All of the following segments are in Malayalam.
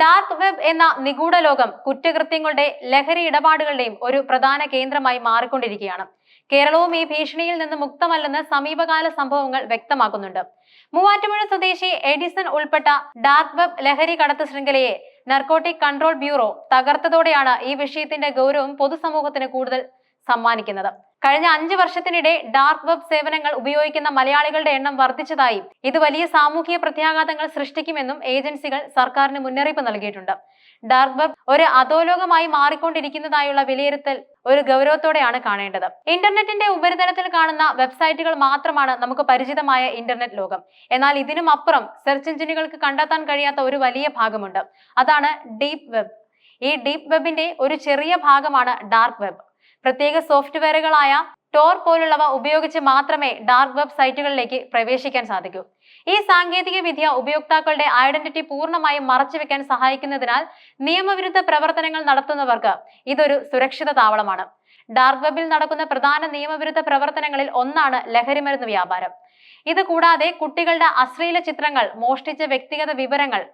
ഡാർക്ക് വെബ് എന്ന നിഗൂഢ ലോകം കുറ്റകൃത്യങ്ങളുടെ ലഹരി ഇടപാടുകളുടെയും ഒരു പ്രധാന കേന്ദ്രമായി മാറിക്കൊണ്ടിരിക്കുകയാണ്. കേരളവും ഈ ഭീഷണിയിൽ നിന്ന് മുക്തമല്ലെന്ന് സമീപകാല സംഭവങ്ങൾ വ്യക്തമാക്കുന്നുണ്ട്. മൂവാറ്റുപുഴ സ്വദേശി എഡിസൺ ഉൾപ്പെട്ട ഡാർക്ക് വെബ് ലഹരി കടത്ത് ശൃംഖലയെ നർക്കോട്ടിക് കൺട്രോൾ ബ്യൂറോ തകർത്തതോടെയാണ് ഈ വിഷയത്തിന്റെ ഗൗരവം പൊതുസമൂഹത്തിന് കൂടുതൽ സമ്മാനിക്കുന്നത്. കഴിഞ്ഞ അഞ്ച് വർഷത്തിനിടെ ഡാർക്ക് വെബ് സേവനങ്ങൾ ഉപയോഗിക്കുന്ന മലയാളികളുടെ എണ്ണം വർദ്ധിച്ചതായി. ഇത് വലിയ സാമൂഹിക പ്രത്യാഘാതങ്ങൾ സൃഷ്ടിക്കുമെന്നും ഏജൻസികൾ സർക്കാരിന് മുന്നറിയിപ്പ് നൽകിയിട്ടുണ്ട്. ഡാർക്ക് വെബ് ഒരു അധോലോകമായി മാറിക്കൊണ്ടിരിക്കുന്നതായുള്ള വിലയിരുത്തൽ ഒരു ഗൗരവത്തോടെയാണ് കാണേണ്ടത്. ഇന്റർനെറ്റിന്റെ ഉപരിതലത്തിൽ കാണുന്ന വെബ്സൈറ്റുകൾ മാത്രമാണ് നമുക്ക് പരിചിതമായ ഇന്റർനെറ്റ് ലോകം. എന്നാൽ ഇതിനും അപ്പുറം സെർച്ച് എഞ്ചിനുകൾക്ക് കണ്ടെത്താൻ കഴിയാത്ത ഒരു വലിയ ഭാഗമുണ്ട്. അതാണ് ഡീപ് വെബ്. ഈ ഡീപ് വെബിന്റെ ഒരു ചെറിയ ഭാഗമാണ് ഡാർക്ക് വെബ് പ്രത്യേക സോഫ്റ്റ്വെയറുകളായ ടോർ പോലുള്ളവ ഉപയോഗിച്ച് മാത്രമേ ഡാർക്ക് വെബ് സൈറ്റുകളിലേക്ക് പ്രവേശിക്കാൻ സാധിക്കൂ. ഈ സാങ്കേതിക വിദ്യ ഉപയോക്താക്കളുടെ ഐഡന്റിറ്റി പൂർണമായും മറച്ചുവെക്കാൻ സഹായിക്കുന്നതിനാൽ നിയമവിരുദ്ധ പ്രവർത്തനങ്ങൾ നടത്തുന്നവർക്ക് ഇതൊരു സുരക്ഷിത താവളമാണ്. ഡാർക്ക് വെബിൽ നടക്കുന്ന പ്രധാന നിയമവിരുദ്ധ പ്രവർത്തനങ്ങളിൽ ഒന്നാണ് ലഹരിമരുന്ന് വ്യാപാരം. ഇത് കൂടാതെ കുട്ടികളുടെ അശ്ലീല ചിത്രങ്ങൾ മോഷ്ടിച്ച വ്യക്തിഗത വിവരങ്ങൾ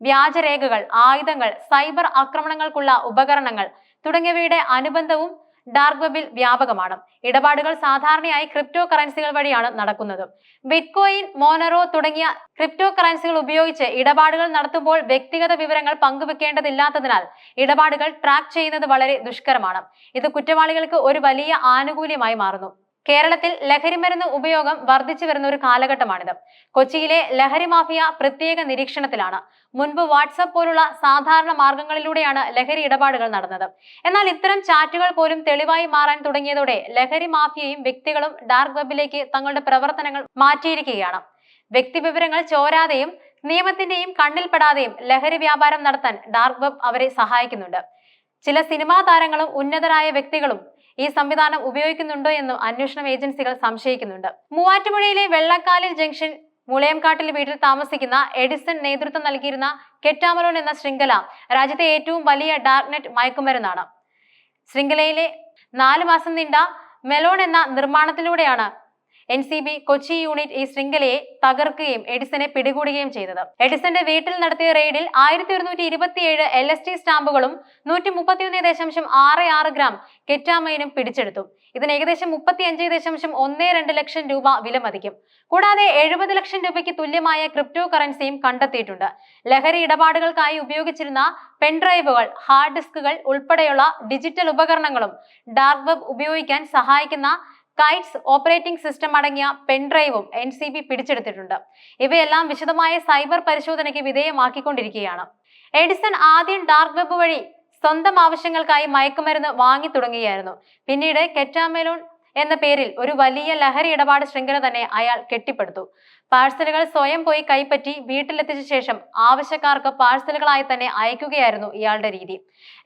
വ്യാജരേഖകൾ ആയുധങ്ങൾ സൈബർ ആക്രമണങ്ങൾക്കുള്ള ഉപകരണങ്ങൾ തുടങ്ങിയവയുടെ അനുബന്ധവും ഡാർക്ക് വെബിൽ വ്യാപകമാണ്. ഇടപാടുകൾ സാധാരണയായി ക്രിപ്റ്റോ കറൻസികൾ വഴിയാണ് നടക്കുന്നത്. ബിറ്റ്കോയിൻ മോനറോ തുടങ്ങിയ ക്രിപ്റ്റോ കറൻസികൾ ഉപയോഗിച്ച് ഇടപാടുകൾ നടത്തുമ്പോൾ വ്യക്തിഗത വിവരങ്ങൾ പങ്കുവെക്കേണ്ടതില്ലാത്തതിനാൽ ഇടപാടുകൾ ട്രാക്ക് ചെയ്യുന്നത് വളരെ ദുഷ്കരമാണ്. ഇത് കുറ്റവാളികൾക്ക് ഒരു വലിയ ആനുകൂല്യമായി മാറുന്നു. കേരളത്തിൽ ലഹരിമരുന്ന് ഉപയോഗം വർദ്ധിച്ചു വരുന്ന ഒരു കാലഘട്ടമാണിത്. കൊച്ചിയിലെ ലഹരി മാഫിയ പ്രത്യേക നിരീക്ഷണത്തിലാണ്. മുൻപ് വാട്സപ്പ് പോലുള്ള സാധാരണ മാർഗങ്ങളിലൂടെയാണ് ലഹരി ഇടപാടുകൾ നടന്നത്. എന്നാൽ ഇത്തരം ചാറ്റുകൾ പോലും തെളിവായി മാറാൻ തുടങ്ങിയതോടെ ലഹരി മാഫിയയും വ്യക്തികളും ഡാർക്ക് വെബിലേക്ക് തങ്ങളുടെ പ്രവർത്തനങ്ങൾ മാറ്റിയിരിക്കുകയാണ്. വ്യക്തിവിവരങ്ങൾ ചോരാതെയും നിയമത്തിന്റെയും കണ്ണിൽപ്പെടാതെയും ലഹരി വ്യാപാരം നടത്താൻ ഡാർക്ക് വെബ് അവരെ സഹായിക്കുന്നുണ്ട്. ചില സിനിമാ താരങ്ങളും ഉന്നതരായ വ്യക്തികളും ഈ സംവിധാനം ഉപയോഗിക്കുന്നുണ്ടോ എന്നും അന്വേഷണ ഏജൻസികൾ സംശയിക്കുന്നുണ്ട്. മൂവാറ്റുപുഴയിലെ വെള്ളക്കാലിൽ ജംഗ്ഷൻ മുളയംകാട്ടിൽ വീട്ടിൽ താമസിക്കുന്ന എഡിസൺ നേതൃത്വം നൽകിയിരുന്ന കെറ്റാമലോൺ എന്ന ശൃംഖല രാജ്യത്തെ ഏറ്റവും വലിയ ഡാർക്ക്നെറ്റ് മയക്കുമരുന്നാണ്. ശൃംഖലയിലെ നാല് മാസം നീണ്ട മെലോൺ എന്ന നിർമ്മാണത്തിലൂടെയാണ് N C B Kochi unit ഈ ശൃംഖലയെ തകർക്കുകയും എഡിസനെ പിടികൂടുകയും ചെയ്തത്. എഡിസന്റെ വീട്ടിൽ നടത്തിയ റെയ്ഡിൽ ആയിരത്തി ഒരുന്നൂറ്റി ഇരുപത്തിയേഴ് എൽ എസ് ടി സ്റ്റാമ്പുകളും നൂറ്റി മുപ്പത്തിയൊന്ന് ദശാംശം ആറ് ആറ് ഗ്രാം കെറ്റാമൈനും പിടിച്ചെടുത്തു. ഇതിന് ഏകദേശം മുപ്പത്തി അഞ്ച് ദശാംശം ഒന്ന് രണ്ട് ലക്ഷം രൂപ വില മതിക്കും കൂടാതെ എഴുപത് ലക്ഷം രൂപയ്ക്ക് തുല്യമായ ക്രിപ്റ്റോ കറൻസിയും കണ്ടെത്തിയിട്ടുണ്ട്. ലഹരി ഇടപാടുകൾക്കായി ഉപയോഗിച്ചിരുന്ന പെൻഡ്രൈവുകൾ ഹാർഡ് ഡിസ്കുകൾ ഉൾപ്പെടെയുള്ള ഡിജിറ്റൽ ഉപകരണങ്ങളും ഡാർക്ക് വെബ് ഉപയോഗിക്കാൻ സഹായിക്കുന്ന കൈറ്റ്സ് ഓപ്പറേറ്റിംഗ് സിസ്റ്റം അടങ്ങിയ പെൻഡ്രൈവും എൻ സി ബി പിടിച്ചെടുത്തിട്ടുണ്ട്. ഇവയെല്ലാം വിശദമായ സൈബർ പരിശോധനയ്ക്ക് വിധേയമാക്കിക്കൊണ്ടിരിക്കുകയാണ്. എഡിസൺ ആദ്യം ഡാർക്ക് വെബ് വഴി സ്വന്തം ആവശ്യങ്ങൾക്കായി മയക്കുമരുന്ന് വാങ്ങി തുടങ്ങുകയായിരുന്നു പിന്നീട് കെറ്റാമെലോൺ എന്ന പേരിൽ ഒരു വലിയ ലഹരി ഇടപാട് ശൃംഖല തന്നെ അയാൾ കെട്ടിപ്പടുത്തു. പാഴ്സലുകൾ സ്വയം പോയി കൈപ്പറ്റി വീട്ടിലെത്തിച്ച ശേഷം ആവശ്യക്കാർക്ക് പാഴ്സലുകളായി തന്നെ അയക്കുകയായിരുന്നു ഇയാളുടെ രീതി.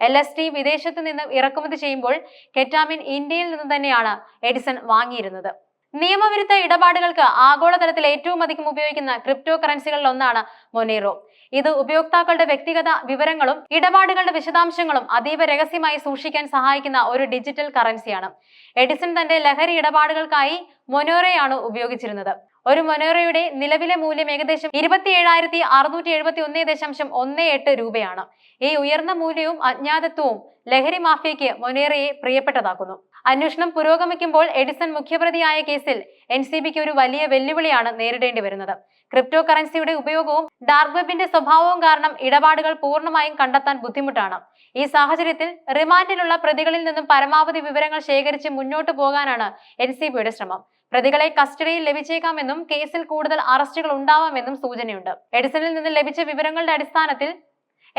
എൽ എസ് ടി വിദേശത്ത് നിന്ന് ഇറക്കുമതി ചെയ്യുമ്പോൾ കെറ്റാമിൻ ഇന്ത്യയിൽ നിന്ന് തന്നെയാണ് എഡിസൺ വാങ്ങിയിരുന്നത്. നിയമവിരുദ്ധ ഇടപാടുകൾക്ക് ആഗോളതലത്തിൽ ഏറ്റവും അധികം ഉപയോഗിക്കുന്ന ക്രിപ്റ്റോ കറൻസികളിൽ ഒന്നാണ് മൊനേറോ. ഇത് ഉപയോക്താക്കളുടെ വ്യക്തിഗത വിവരങ്ങളും ഇടപാടുകളുടെ വിശദാംശങ്ങളും അതീവ രഹസ്യമായി സൂക്ഷിക്കാൻ സഹായിക്കുന്ന ഒരു ഡിജിറ്റൽ കറൻസിയാണ്. എഡിസൺ തന്റെ ലഹരി ഇടപാടുകൾക്കായി മൊനോറയാണ് ഉപയോഗിച്ചിരുന്നത്. ഒരു മൊനോറയുടെ നിലവിലെ മൂല്യം ഏകദേശം ഇരുപത്തി ഏഴായിരത്തി അറുന്നൂറ്റി എഴുപത്തി ഒന്നേ ദശാംശം ഒന്ന് എട്ട് രൂപയാണ്. ഈ ഉയർന്ന മൂല്യവും അജ്ഞാതത്വവും ലഹരി മാഫിയയ്ക്ക് മൊനേറയെ പ്രിയപ്പെട്ടതാക്കുന്നു. അന്വേഷണം പുരോഗമിക്കുമ്പോൾ എഡിസൺ മുഖ്യപ്രതിയായ കേസിൽ എൻ സി ബിക്ക് ഒരു വലിയ വെല്ലുവിളിയാണ് നേരിടേണ്ടി വരുന്നത്. ക്രിപ്റ്റോ കറൻസിയുടെ ഉപയോഗവും ഡാർക്ക് വെബിന്റെ സ്വഭാവവും കാരണം ഇടപാടുകൾ പൂർണമായും കണ്ടെത്താൻ ബുദ്ധിമുട്ടാണ്. ഈ സാഹചര്യത്തിൽ റിമാൻഡിലുള്ള പ്രതികളിൽ നിന്നും പരമാവധി വിവരങ്ങൾ ശേഖരിച്ച് മുന്നോട്ട് പോകാനാണ് എൻ സി ബിയുടെ ശ്രമം. പ്രതികളെ കസ്റ്റഡിയിൽ ലഭിച്ചേക്കാമെന്നും കേസിൽ കൂടുതൽ അറസ്റ്റുകൾ ഉണ്ടാവാമെന്നും സൂചനയുണ്ട്. എഡിസണിൽ നിന്ന് ലഭിച്ച വിവരങ്ങളുടെ അടിസ്ഥാനത്തിൽ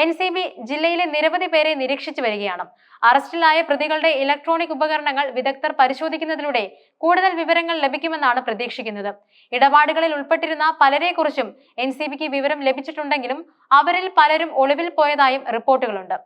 എൻ സി ബി ജില്ലയിലെ നിരവധി പേരെ നിരീക്ഷിച്ചു വരികയാണ്. അറസ്റ്റിലായ പ്രതികളുടെ ഇലക്ട്രോണിക് ഉപകരണങ്ങൾ വിദഗ്ധർ പരിശോധിക്കുന്നതിലൂടെ കൂടുതൽ വിവരങ്ങൾ ലഭിക്കുമെന്നാണ് പ്രതീക്ഷിക്കുന്നത്. ഇടപാടുകളിൽ ഉൾപ്പെട്ടിരുന്ന പലരെക്കുറിച്ചും എൻ സി ബിക്ക് വിവരം ലഭിച്ചിട്ടുണ്ടെങ്കിലും അവരിൽ പലരും ഒളിവിൽ പോയതായും റിപ്പോർട്ടുകളുണ്ട്.